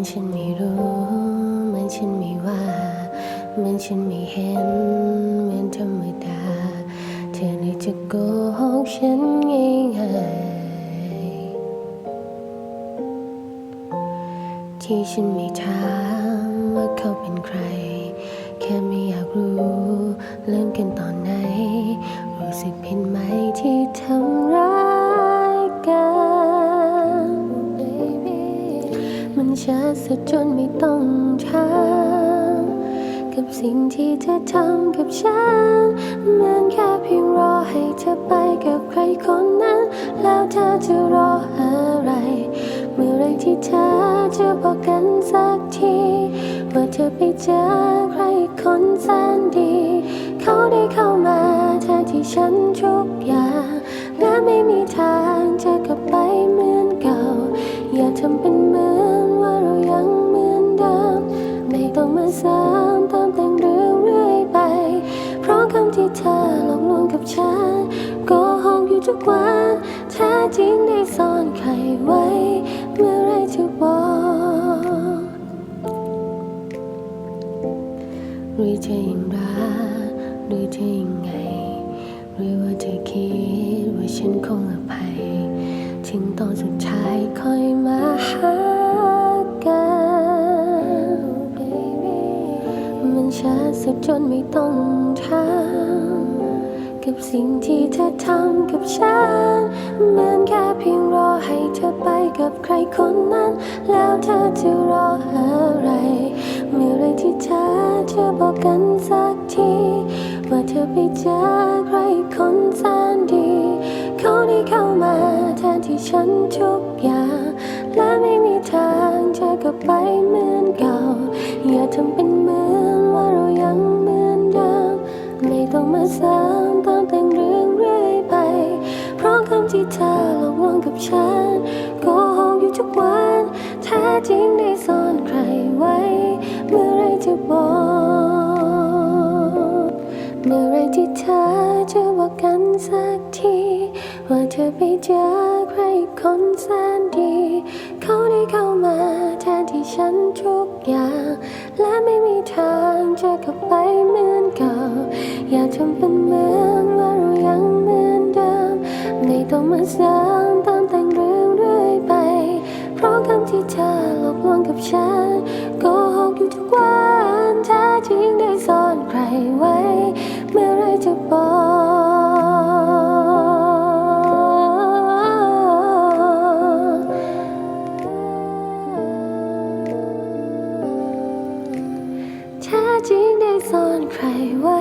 อนฉันไม่รู้ เหมือนฉันไม่ว่า เหมือนฉันไม่เห็น เหมือนธรรมดา เธอเลยจะโกหกฉันง่ายๆที่ฉันไม่ถามว่าเขาเป็นใคร แค่ไม่อยากรู้ เริ่มกันตอนไหน รู้สึกผิด มันชัดซะจนไม่ต้องถามกับสิ่งที่เธอทำกับฉันมือนแค่เพียงรอให้เธอไปกับใครคนนั้น แล้วเธอจะรออะไร เมื่อไรที่เธอจะบอกกันสักทีว่าเธอไปเจอใครคนแสนดี เขาได้เข้ามาแทนที่ฉันทุกอย่าง ทุกวันแท้จริงได้ซ่อนใครไว้ เมื่อไรจะบอกหรือเธอยังรักหรือเธอยังไง หรือว่าเธอคิดว่าฉันคงอภัย ถึงตอนสุดท้ายค่อยมาหากัน มันช้าสักจนไม่ต้องถาม กับสิ่งที่เธอทำกับฉันเหมือนแค่เพียงรอให้เธอไปกับใครคนนั้น แล้วเธอจะรออะไร เมื่อไรที่เธอจะบอกกันสักที ว่าเธอไปเจอใครคนแสนดีเขาได้เข้ามาแทนที่ฉันทุกอย่าง และไม่มีทางจะกลับไปเหมือนเก่า อย่าทำเป็นเหมือนว่าเรายังเหมือนเดิมไม่ต้องมาซ้ำ ที่เธอหลอกลวงกับฉันโกหกอยู่ทุกวันแท้จริงได้ซ่อนใครไว้ เมื่อไรจะบอก เมื่อไรที่เธอจะบอกกันสักที ว่าเธอไปเจอใครคนแสนดี เขาได้เข้ามาแทนที่ฉันทุกอย่าง และไม่มีทางจะกลับไปเหมือนเก่า อย่าทำเป็นเหมือนว่าเรายัง ต้องมาซ้ำเติมแต่งเรื่องเรื่อยไป เพราะคำที่เธอหลอกลวงกับฉันโกหกอยู่ทุกวันแท้จริงได้ซ่อนใครไว้ เมื่อไรจะบอกแท้จริงได้ซ่อนใครไว้